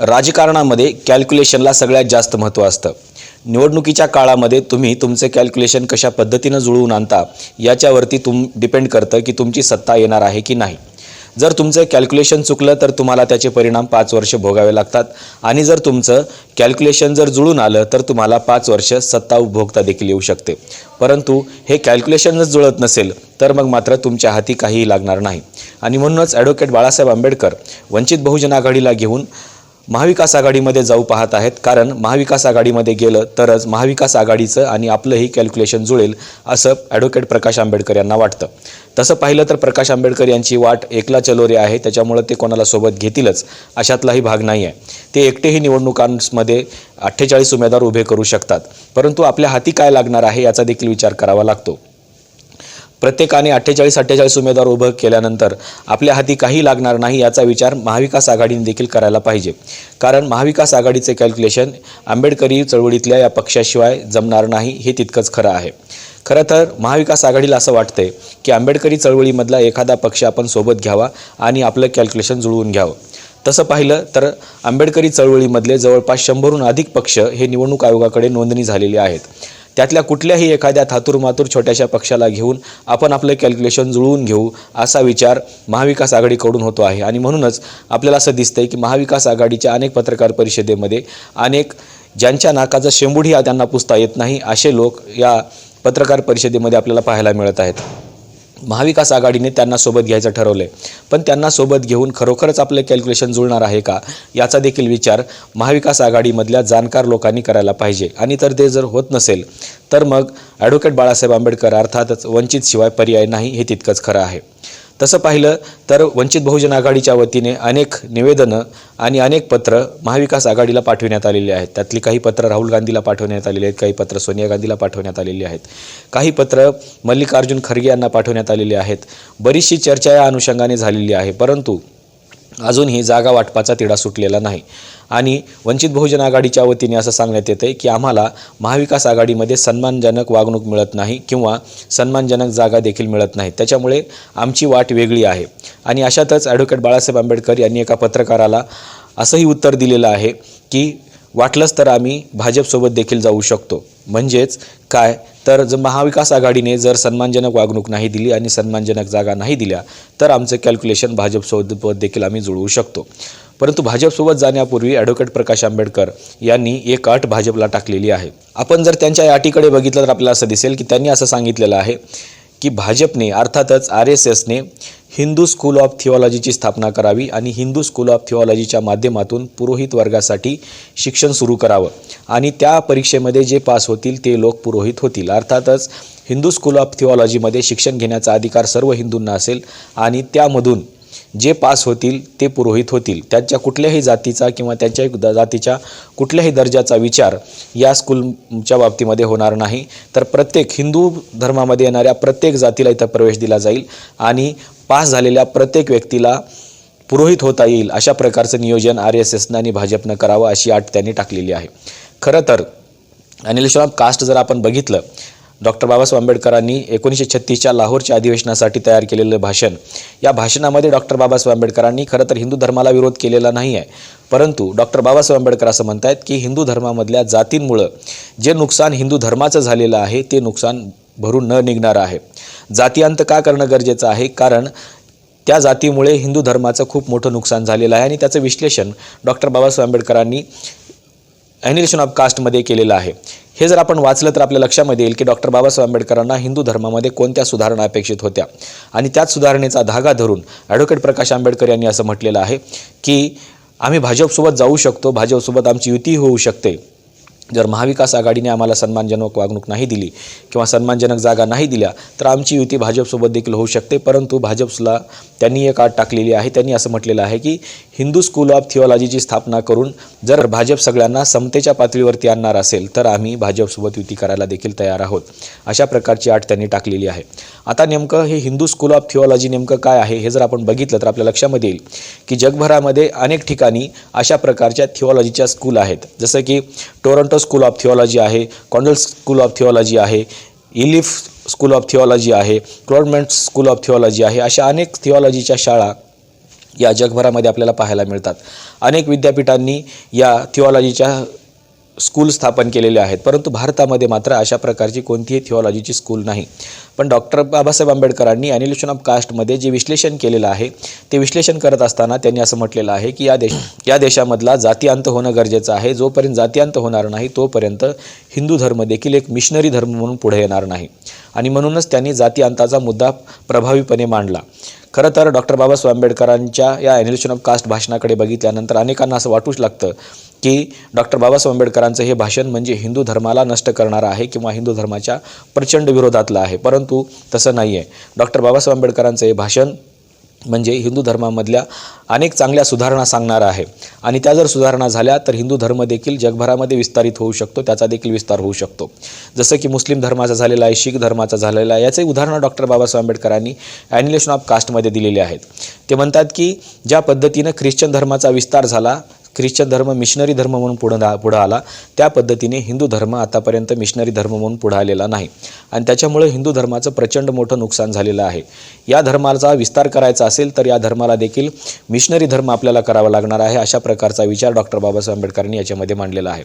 राजकारणामध्ये कॅल्क्युलेशनला सगळ्यात जास्त महत्त्व असतं. निवडणुकीच्या काळामध्ये तुम्ही तुमचे कॅल्क्युलेशन कशा पद्धतीनं जुळवून आणता याच्यावरती तुम डिपेंड करतं की तुमची सत्ता येणार आहे की नाही. जर तुमचं कॅल्क्युलेशन चुकलं तर तुम्हाला त्याचे परिणाम पाच वर्ष भोगावे लागतात. आणि जर तुमचं कॅल्क्युलेशन जर जुळून आलं तर तुम्हाला पाच वर्ष सत्ता उपभोगता देखील येऊ शकते. परंतु हे कॅल्क्युलेशनच जुळत नसेल तर मग मात्र तुमच्या हाती काहीही लागणार नाही. आणि म्हणूनच ॲडव्होकेट बाळासाहेब आंबेडकर वंचित बहुजन आघाडीला घेऊन महाविकास आघाडीमध्ये जाऊ पाहत आहेत. कारण महाविकास आघाडीमध्ये गेलं तरच महाविकास आघाडीचं आणि आपलंही कॅल्क्युलेशन जुळेल असं ॲडव्होकेट प्रकाश आंबेडकर यांना वाटतं. तसं पाहिलं तर प्रकाश आंबेडकर यांची वाट एकला चलोरे आहे त्याच्यामुळं ते कोणाला सोबत घेतीलच अशातलाही भाग नाही आहे ते एकटेही निवडणुकांमध्ये अठ्ठेचाळीस उमेदवार उभे करू शकतात. परंतु आपल्या हाती काय लागणार आहे याचा देखील विचार करावा लागतो. प्रत्येकाने अठ्ठेचाळीस अठ्ठेचाळीस उमेदवार उभं केल्यानंतर आपल्या हाती काही लागणार नाही याचा विचार महाविकास आघाडीने देखील करायला पाहिजे. कारण महाविकास आघाडीचे कॅल्क्युलेशन आंबेडकरी चळवळीतल्या या पक्षाशिवाय जमणार नाही हे तितकंच खरं आहे. खरं तर महाविकास आघाडीला असं वाटतंय की आंबेडकरी चळवळीमधला एखादा पक्ष आपण सोबत घ्यावा आणि आपलं कॅल्क्युलेशन जुळवून घ्यावं. तसं पाहिलं तर आंबेडकरी चळवळीमधले जवळपास शंभरहून अधिक पक्ष हे निवडणूक आयोगाकडे नोंदणी झालेले आहेत. त्यातल्या कुठल्याही एखाद्या थातुरमातूर छोट्याशा पक्षाला घेऊन आपण आपलं कॅल्क्युलेशन जुळवून घेऊ असा विचार महाविकास आघाडीकडून होतो आहे. आणि म्हणूनच आपल्याला असं दिसतंय की महाविकास आघाडीच्या अनेक पत्रकार परिषदेमध्ये अनेक ज्यांच्या नाकाचं हा त्यांना पुसता येत नाही असे लोक या पत्रकार परिषदेमध्ये आपल्याला पाहायला मिळत आहेत. महाविकास आघाडीने त्यांना सोबत घ्यायचं ठरवलं आहे पण त्यांना सोबत घेऊन खरोखरच आपलं कॅल्क्युलेशन जुळणार आहे का? याचा देखील विचार महाविकास आघाडीमधल्या जाणकार लोकांनी करायला पाहिजे. आणि तर ते जर होत नसेल तर मग ॲडव्होकेट बाळासाहेब आंबेडकर अर्थातच वंचितशिवाय पर्याय नाही हे तितकंच खरं आहे. तसं पाहिलं तर वंचित बहुजन आघाडीच्या वतीने अनेक निवेदनं आणि अनेक पत्र महाविकास आघाडीला पाठविण्यात आलेली आहेत. त्यातली काही पत्र राहुल गांधीला पाठवण्यात आलेली आहेत काही पत्र सोनिया गांधीला पाठवण्यात आलेली आहेत. काही पत्र मल्लिकार्जुन खरगे यांना पाठवण्यात आलेली आहेत. बरीचशी चर्चा या अनुषंगाने झालेली आहे. परंतु अजूनही जागा वाटपाचा तिढा सुटलेला नाही. आणि वंचित बहुजन आघाडीच्या वतीने असं सांगण्यात येतं आहे की आम्हाला महाविकास आघाडीमध्ये सन्मानजनक वागणूक मिळत नाही किंवा सन्मानजनक जागा देखील मिळत नाही. त्याच्यामुळे आमची वाट वेगळी आहे. आणि अशातच ॲडव्होकेट बाळासाहेब आंबेडकर यांनी एका पत्रकाराला असंही उत्तर दिलेलं आहे की वाटलंच तर आम्ही भाजपसोबत देखील जाऊ शकतो. म्हणजेच काय? तर जर महाविकास आघाडीने जर सन्मानजनक वागणूक नाही दिली आणि सन्मानजनक जागा नाही दिल्या तर आमचं कॅल्क्युलेशन भाजपसोबत देखील आम्ही जुळवू शकतो. परंतु भाजपसोबत जाण्यापूर्वी ॲडव्होकेट प्रकाश आंबेडकर यांनी एक अट भाजपला टाकलेली आहे. आपण जर त्यांच्या या अटीकडे बघितलं तर आपल्याला असं दिसेल की त्यांनी असं सांगितलेलं आहे की भाजपने अर्थातच आर एस एसने हिंदू स्कूल ऑफ थिओलॉजीची स्थापना करावी आणि हिंदू स्कूल ऑफ थिओलॉजीच्या माध्यमातून पुरोहित वर्गासाठी शिक्षण सुरू करावं. आणि त्या परीक्षेमध्ये जे पास होतील ते लोक पुरोहित होतील. अर्थातच हिंदू स्कूल ऑफ थिओलॉजीमध्ये शिक्षण घेण्याचा अधिकार सर्व हिंदूंना असेल आणि त्यामधून जे पास होतील ते पुरोहित होतील. त्यांच्या कुठल्याही जातीचा किंवा त्यांच्या द- जातीच्या कुठल्याही दर्जाचा विचार या स्कूलच्या बाबतीमध्ये होणार नाही. तर प्रत्येक हिंदू धर्मामध्ये येणाऱ्या प्रत्येक जातीला इथं प्रवेश दिला जाईल आणि पास झालेल्या प्रत्येक व्यक्तीला पुरोहित होता येईल अशा प्रकारचं नियोजन आर एस एसनं आणि भाजपनं करावं अशी आट त्यांनी टाकलेली आहे. खरं तर अनिल श्रॉफ कास्ट जर आपण बघितलं डॉक्टर बाबासाहेब आंबेडकरांनी एकोणीसशे छत्तीसच्या लाहोरच्या अधिवेशनासाठी तयार केलेलं भाषण. या भाषणामध्ये डॉक्टर बाबासाहेब आंबेडकरांनी खरं तर हिंदू धर्माला विरोध केलेला नाही आहे. परंतु डॉक्टर बाबासाहेब आंबेडकर असं म्हणतात की हिंदू धर्मामधल्या जातींमुळं जे नुकसान हिंदू धर्माचं झालेलं आहे ते नुकसान भरून न निघणारं आहे. जातीअंत का करणं गरजेचं आहे? कारण त्या जातीमुळे हिंदू धर्माचं खूप मोठं नुकसान झालेलं आहे आणि त्याचं विश्लेषण डॉक्टर बाबासाहेब आंबेडकरांनी ॲनिलेशन ऑफ कास्टमध्ये केलेलं आहे. हे जर आपण वाचलं तर आपल्या लक्षामध्ये येईल की डॉक्टर बाबासाहेब आंबेडकरांना हिंदू धर्मामध्ये कोणत्या सुधारणा अपेक्षित होत्या? आणि त्याच सुधारणेचा धागा धरून ॲडव्होकेट प्रकाश आंबेडकर यांनी असं म्हटलेलं आहे की आम्ही भाजपसोबत जाऊ शकतो भाजपसोबत आमची युती होऊ शकते. जर महाविकास आघाडीने आम्हाला सन्मानजनक वागणूक नाही दिली किंवा सन्मानजनक जागा नाही दिल्या तर आमची युती भाजपसोबत देखील होऊ शकते. परंतु भाजपला त्यांनी एक आट टाकलेली आहे. त्यांनी असं म्हटलेलं आहे की हिंदू स्कूल ऑफ थिओलॉजीची स्थापना करून जर भाजप सगळ्यांना समतेच्या पातळीवरती आणणार असेल तर आम्ही भाजपसोबत युती करायला देखील तयार आहोत. अशा प्रकारची आट त्यांनी टाकलेली आहे. आता नेमकं हे हिंदू स्कूल ऑफ थिओलॉजी नेमकं काय आहे हे जर आपण बघितलं तर आपल्या लक्षामध्ये येईल की जगभरामध्ये अनेक ठिकाणी अशा प्रकारच्या थिओलॉजीच्या स्कूल आहेत. जसं की टोरंटो स्कूल ऑफ थिओलॉजी आहे कॉन्डल स्कूल ऑफ थिओलॉजी आहे इलिफ स्कूल ऑफ थिओलॉजी आहे क्लोडमेंट स्कूल ऑफ थिओलॉजी आहे अशा अनेक थिओलॉजीच्या शाळा या जगभरामध्ये आपल्याला पाहायला मिळतात. अनेक विद्यापीठांनी या थिओलॉजीच्या स्कूल स्थापन केलेले आहेत. परंतु भारतामध्ये मात्र अशा प्रकारची कोणतीही थिओलॉजीची स्कूल नाही. पण डॉक्टर बाबासाहेब आंबेडकरांनी ॲनिलेशन ऑफ कास्टमध्ये जे विश्लेषण केलेलं आहे ते विश्लेषण करत असताना त्यांनी असं म्हटलेलं आहे की या देश या देशामधला जातीअंत होणं गरजेचं आहे. जोपर्यंत जातीअंत होणार नाही तोपर्यंत हिंदू धर्म देखील एक मिशनरी धर्म म्हणून पुढे येणार नाही. आणि म्हणूनच त्यांनी जातीअंताचा मुद्दा प्रभावीपणे मांडला. खरं तर डॉक्टर बाबासाहेब आंबेडकरांच्या या ॲनिलेशन ऑफ कास्ट भाषणाकडे बघितल्यानंतर अनेकांना असं वाटूच लागतं की डॉक्टर बाबासाहेब आंबेडकरांचं हे भाषण म्हणजे हिंदू धर्माला नष्ट करणारं आहे किंवा हिंदू धर्माच्या प्रचंड विरोधातलं आहे. परंतु तसं नाही आहे डॉक्टर बाबासाहेब आंबेडकरांचं हे भाषण म्हणजे हिंदू धर्मामधल्या अनेक चांगल्या सुधारणा सांगणार आहे. आणि त्या जर सुधारणा झाल्या तर हिंदू धर्म देखील जगभरामध्ये विस्तारित होऊ शकतो त्याचा देखील विस्तार होऊ शकतो. जसं की मुस्लिम धर्माचा झालेला आहे शीख धर्माचा झालेला आहे याचे उदाहरणं डॉक्टर बाबासाहेब आंबेडकरांनी ॲनिलेशन ऑफ कास्टमध्ये दिलेले आहेत. ते म्हणतात की ज्या पद्धतीनं ख्रिश्चन धर्माचा विस्तार झाला ख्रिश्चन धर्म मिशनरी धर्म म्हणून पुढं पुढं आला. त्या पद्धतीने हिंदू धर्म आतापर्यंत मिशनरी धर्म म्हणून पुढं आलेला नाही. आणि त्याच्यामुळे हिंदू धर्माचं प्रचंड मोठं नुकसान झालेलं आहे. या धर्माचा विस्तार करायचा असेल तर या धर्माला देखील मिशनरी धर्म आपल्याला करावा लागणार आहे अशा प्रकारचा विचार डॉक्टर बाबासाहेब आंबेडकरांनी याच्यामध्ये मांडलेला आहे.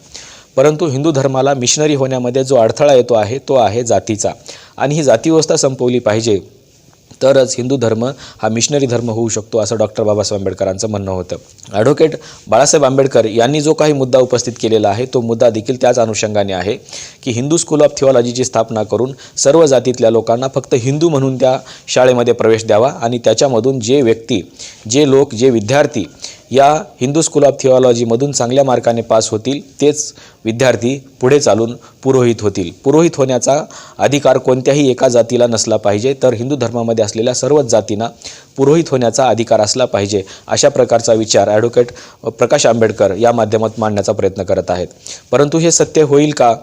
परंतु हिंदू धर्माला मिशनरी होण्यामध्ये जो अडथळा येतो आहे तो आहे जातीचा. आणि ही जातीव्यवस्था संपवली पाहिजे. तरच हिंदू धर्म हा मिशनरी धर्म होऊ शकतो असं डॉक्टर बाबासाहेब आंबेडकरांचं म्हणणं होतं. ॲडव्होकेट बाळासाहेब आंबेडकर यांनी जो काही मुद्दा उपस्थित केलेला आहे तो मुद्दा देखील त्याच अनुषंगाने आहे. की हिंदू स्कूल ऑफ थिओलॉजीची स्थापना करून सर्व जातीतल्या लोकांना फक्त हिंदू म्हणून त्या शाळेमध्ये प्रवेश द्यावा आणि त्याच्यामधून जे व्यक्ती जे लोक जे विद्यार्थी या हिंदू स्कूल ऑफ थिओलॉजीमधून चांगल्या मार्काने पास होतील तेच विद्यार्थी पुढे चालून पुरोहित होतील. पुरोहित होण्याचा अधिकार कोणत्याही एका जातीला नसला पाहिजे तर हिंदू धर्मामध्ये असलेल्या सर्वच जातींना पुरोहित होण्याचा अधिकार असला पाहिजे अशा प्रकारचा विचार ॲडव्होकेट प्रकाश आंबेडकर या माध्यमात मांडण्याचा प्रयत्न करत आहेत. परंतु हे सत्य होईल का?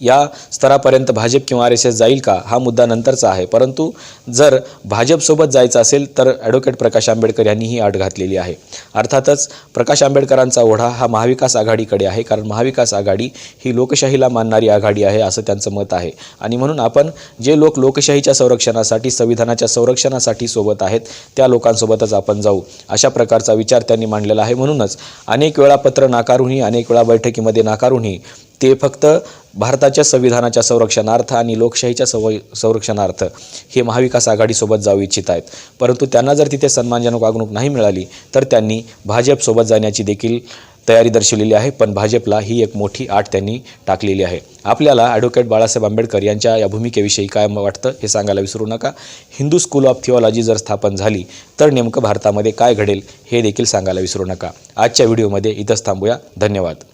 या स्तरापर्यंत भाजप किंवा आर एस एस जाईल का? हा मुद्दा नंतरचा आहे. परंतु जर भाजपसोबत जायचं असेल तर ॲडव्होकेट प्रकाश आंबेडकर यांनी ही अट घातलेली आहे. अर्थातच प्रकाश आंबेडकरांचा ओढा हा महाविकास आघाडीकडे आहे कारण महाविकास आघाडी ही लोकशाहीला मानणारी आघाडी आहे असं त्यांचं मत आहे. आणि म्हणून आपण जे लोक लोकशाहीच्या संरक्षणासाठी संविधानाच्या संरक्षणासाठी सोबत आहेत त्या लोकांसोबतच आपण जाऊ अशा प्रकारचा विचार त्यांनी मांडलेला आहे. म्हणूनच अनेक वेळा पत्र नाकारूनही अनेक वेळा बैठकीमध्ये नाकारूनही ते फक्त भारताच्या संविधानाच्या संरक्षणार्थ आणि लोकशाहीच्या सव संरक्षणार्थ हे महाविकास आघाडीसोबत जाऊ इच्छित आहेत. परंतु त्यांना जर तिथे सन्मानजनक वागणूक नाही मिळाली तर त्यांनी भाजपसोबत जाण्याची देखील तयारी दर्शवलेली आहे पण भाजपला ही एक मोठी आठ त्यांनी टाकलेली आहे. आपल्याला ॲडव्होकेट बाळासाहेब आंबेडकर यांच्या या भूमिकेविषयी काय वाटतं हे सांगायला विसरू नका. हिंदू स्कूल ऑफ थिओलॉजी जर स्थापन झाली तर नेमकं भारतामध्ये काय घडेल हे देखील सांगायला विसरू नका. आजच्या व्हिडिओमध्ये इथंच थांबूया. धन्यवाद.